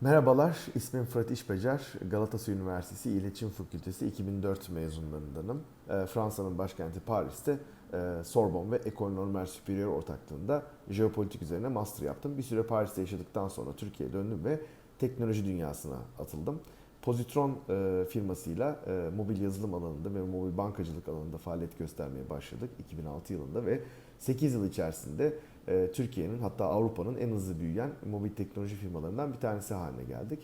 Merhabalar, ismim Fırat İşbecer. Galatasaray Üniversitesi İletişim Fakültesi 2004 mezunlarındanım. Ee, Fransa'nın başkenti Paris'te e, Sorbonne ve École Normale Supérieure ortaklığında jeopolitik üzerine master yaptım. Bir süre Paris'te yaşadıktan sonra Türkiye'ye döndüm ve teknoloji dünyasına atıldım. Positron e, firmasıyla e, mobil yazılım alanında ve mobil bankacılık alanında faaliyet göstermeye başladık 2006 yılında ve 8 yıl içerisinde e, Türkiye'nin hatta Avrupa'nın en hızlı büyüyen mobil teknoloji firmalarından bir tanesi haline geldik.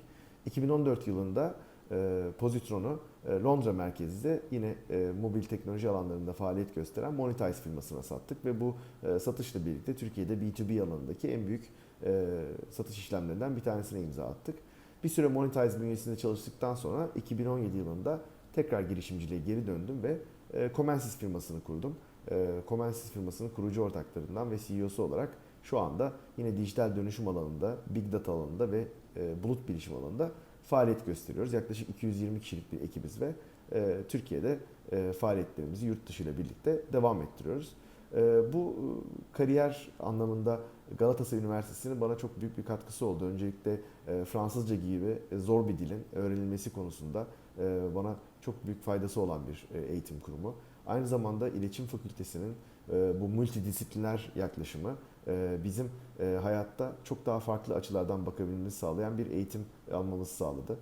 2014 yılında e, Positron'u e, Londra merkezli yine e, mobil teknoloji alanlarında faaliyet gösteren Monetize firmasına sattık ve bu e, satışla birlikte Türkiye'de B2B alanındaki en büyük e, satış işlemlerinden bir tanesine imza attık. Bir süre Monetize bünyesinde çalıştıktan sonra 2017 yılında tekrar girişimciliğe geri döndüm ve e, Comensis firmasını kurdum. E, Comensis firmasının kurucu ortaklarından ve CEO'su olarak şu anda yine dijital dönüşüm alanında, big data alanında ve e, bulut bilişim alanında faaliyet gösteriyoruz. Yaklaşık 220 kişilik bir ekibiz ve e, Türkiye'de e, faaliyetlerimizi yurt dışı ile birlikte devam ettiriyoruz. E, bu kariyer anlamında Galatasaray Üniversitesi'nin bana çok büyük bir katkısı oldu. Öncelikle e, Fransızca gibi e, zor bir dilin öğrenilmesi konusunda e, bana çok büyük faydası olan bir eğitim kurumu. Aynı zamanda İletişim Fakültesi'nin bu multidisipliner yaklaşımı bizim hayatta çok daha farklı açılardan bakabilmemizi sağlayan bir eğitim almamızı sağladı.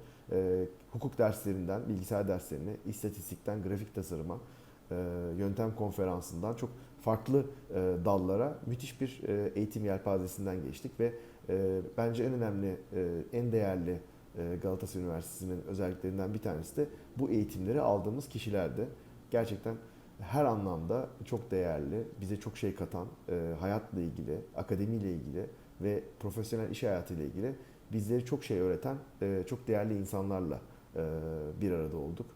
Hukuk derslerinden bilgisayar derslerine, istatistikten grafik tasarıma, yöntem konferansından çok farklı e, dallara müthiş bir e, eğitim yelpazesinden geçtik ve e, bence en önemli, e, en değerli e, Galatasaray Üniversitesi'nin özelliklerinden bir tanesi de bu eğitimleri aldığımız kişilerdi. Gerçekten her anlamda çok değerli, bize çok şey katan, e, hayatla ilgili, akademiyle ilgili ve profesyonel iş hayatıyla ilgili bizleri çok şey öğreten e, çok değerli insanlarla e, bir arada olduk.